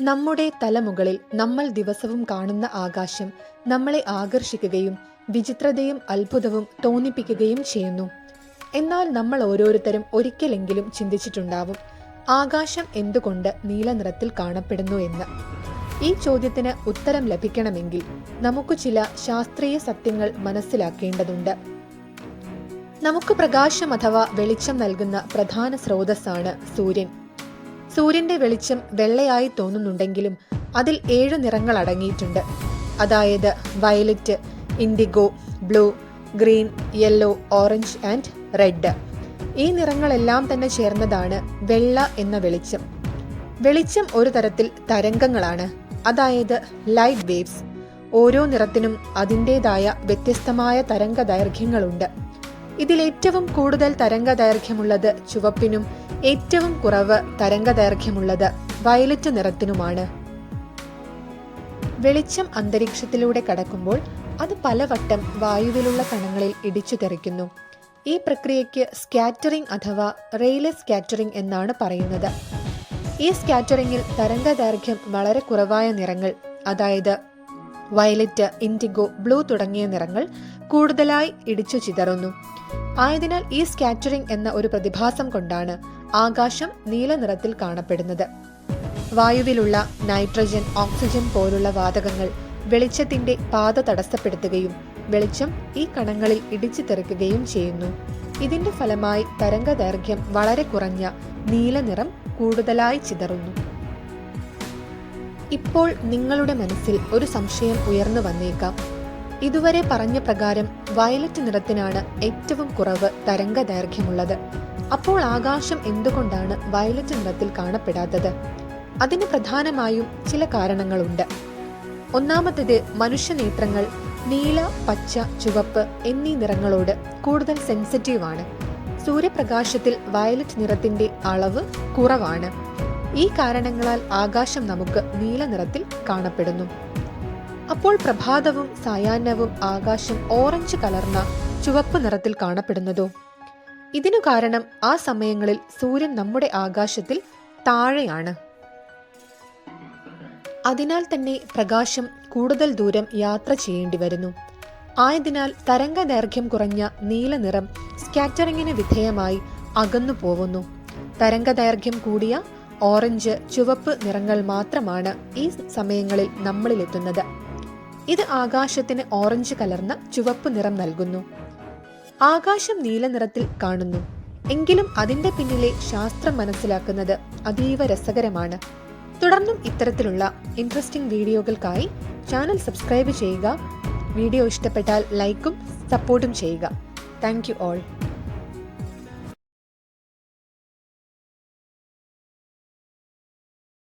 നമ്മുടെ തലമുകളിൽ നമ്മൾ ദിവസവും കാണുന്ന ആകാശം നമ്മളെ ആകർഷിക്കുകയും വിചിത്രതയും അത്ഭുതവും തോന്നിപ്പിക്കുകയും ചെയ്യുന്നു. എന്നാൽ നമ്മൾ ഓരോരുത്തരും ഒരിക്കലെങ്കിലും ചിന്തിച്ചിട്ടുണ്ടാവും ആകാശം എന്തുകൊണ്ട് നീലനിറത്തിൽ കാണപ്പെടുന്നു എന്ന്. ഈ ചോദ്യത്തിന് ഉത്തരം ലഭിക്കണമെങ്കിൽ നമുക്ക് ചില ശാസ്ത്രീയ സത്യങ്ങൾ മനസ്സിലാക്കേണ്ടതുണ്ട്. നമുക്ക് പ്രകാശം അഥവാ വെളിച്ചം നൽകുന്ന പ്രധാന സ്രോതസ്സാണ് സൂര്യൻ. സൂര്യന്റെ വെളിച്ചം വെള്ളയായി തോന്നുന്നുണ്ടെങ്കിലും അതിൽ ഏഴ് നിറങ്ങൾ അടങ്ങിയിട്ടുണ്ട്. അതായത് violet indigo blue green yellow orange and red. ഈ നിറങ്ങളെല്ലാം തന്നെ ചേർന്നതാണ് വെള്ള എന്ന വെളിച്ചം. വെളിച്ചം ഒരു തരത്തിൽ തരംഗങ്ങളാണ്. അതായത് ലൈറ്റ് വേവ്സ്. ഓരോ നിറത്തിനും അതിന്റെതായ വ്യത്യസ്തമായ തരംഗ ദൈർഘ്യങ്ങളുണ്ട് ഇതിൽ ഏറ്റവും കൂടുതൽ തരംഗ ദൈർഘ്യമുള്ളത് ചുവപ്പിനും ഏറ്റവും കുറവ് തരംഗ ദൈർഘ്യമുള്ളത് വയലറ്റ് നിറത്തിനുമാണ്. വെളിച്ചം അന്തരീക്ഷത്തിലൂടെ കടക്കുമ്പോൾ അത് പലവട്ടം വായുവിലുള്ള കണങ്ങളിൽ ഇടിച്ചു തെറിക്കുന്നു. ഈ പ്രക്രിയയ്ക്ക് സ്കാറ്ററിംഗ് അഥവാ റെയിലെ സ്കാറ്ററിംഗ് എന്നാണ് പറയുന്നത്. ഈ സ്കാറ്ററിംഗിൽ തരംഗ ദൈർഘ്യം വളരെ കുറവായ നിറങ്ങൾ അതായത് വയലറ്റ് ഇൻഡിഗോ ബ്ലൂ തുടങ്ങിയ നിറങ്ങൾ കൂടുതലായി ഇടിച്ചു ചിതറുന്നു. ആയതിനാൽ ഈ സ്കാറ്ററിംഗ് എന്ന ഒരു പ്രതിഭാസം കൊണ്ടാണ് ആകാശം നീല നിറത്തിൽ കാണപ്പെടുന്നത്. വായുവിലുള്ള നൈട്രജൻ ഓക്സിജൻ പോലുള്ള വാതകങ്ങൾ വെളിച്ചത്തിന്റെ പാത തടസ്സപ്പെടുത്തുകയും വെളിച്ചം ഈ കണങ്ങളിൽ ഇടിച്ചു തെറിക്കുകയും ചെയ്യുന്നു. ഇതിന്റെ ഫലമായി തരംഗ ദൈർഘ്യം വളരെ കുറഞ്ഞ നീല നിറം കൂടുതലായി ചിതറുന്നു. ഇപ്പോൾ നിങ്ങളുടെ മനസ്സിൽ ഒരു സംശയം ഉയർന്നു വന്നേക്കാം. ഇതുവരെ പറഞ്ഞ പ്രകാരം വയലറ്റ് നിറത്തിനാണ് ഏറ്റവും കുറവ് തരംഗ ദൈർഘ്യമുള്ളത് അപ്പോൾ ആകാശം എന്തുകൊണ്ടാണ് വയലറ്റ് നിറത്തിൽ കാണപ്പെടാത്തത്? അതിന് പ്രധാനമായും ചില കാരണങ്ങളുണ്ട്. ഒന്നാമത്തേത് മനുഷ്യനേത്രങ്ങൾ നീല പച്ച ചുവപ്പ് എന്നീ നിറങ്ങളോട് കൂടുതൽ സെൻസിറ്റീവ് ആണ് സൂര്യപ്രകാശത്തിൽ വയലറ്റ് നിറത്തിന്റെ അളവ് കുറവാണ്. ഈ കാരണങ്ങളാൽ ആകാശം നമുക്ക് നീല നിറത്തിൽ കാണപ്പെടുന്നു. അപ്പോൾ പ്രഭാതവും സായാഹ്നവും ആകാശം ഓറഞ്ച് കലർന്ന ചുവപ്പ് നിറത്തിൽ കാണപ്പെടുന്നതോ? ഇതിനു കാരണം ആ സമയങ്ങളിൽ സൂര്യൻ നമ്മുടെ ആകാശത്തിൽ താഴെയാണ്. അതിനാൽ തന്നെ പ്രകാശം കൂടുതൽ ദൂരം യാത്ര ചെയ്യേണ്ടി വരുന്നു. ആയതിനാൽ തരംഗ ദൈർഘ്യം കുറഞ്ഞ നീല നിറം സ്കാറ്ററിങ്ങിന് വിധേയമായി അകന്നു പോവുന്നു തരംഗ ദൈർഘ്യം കൂടിയ ഓറഞ്ച് ചുവപ്പ് നിറങ്ങൾ മാത്രമാണ് ഈ സമയങ്ങളിൽ നമ്മളിലെത്തുന്നത്. ഇത് ആകാശത്തിന് ഓറഞ്ച് കലർന്ന ചുവപ്പ് നിറം നൽകുന്നു. ആകാശം നീല നിറത്തിൽ കാണുന്നു. എങ്കിലും അതിന്റെ പിന്നിലെ ശാസ്ത്രം മനസ്സിലാക്കുന്നത് അതീവ രസകരമാണ്. തുടർന്നും ഇത്തരത്തിലുള്ള ഇൻട്രസ്റ്റിംഗ് വീഡിയോകൾക്കായി ചാനൽ സബ്സ്ക്രൈബ് ചെയ്യുക. വീഡിയോ ഇഷ്ടപ്പെട്ടാൽ ലൈക്കും സപ്പോർട്ടും ചെയ്യുക. Thank you all.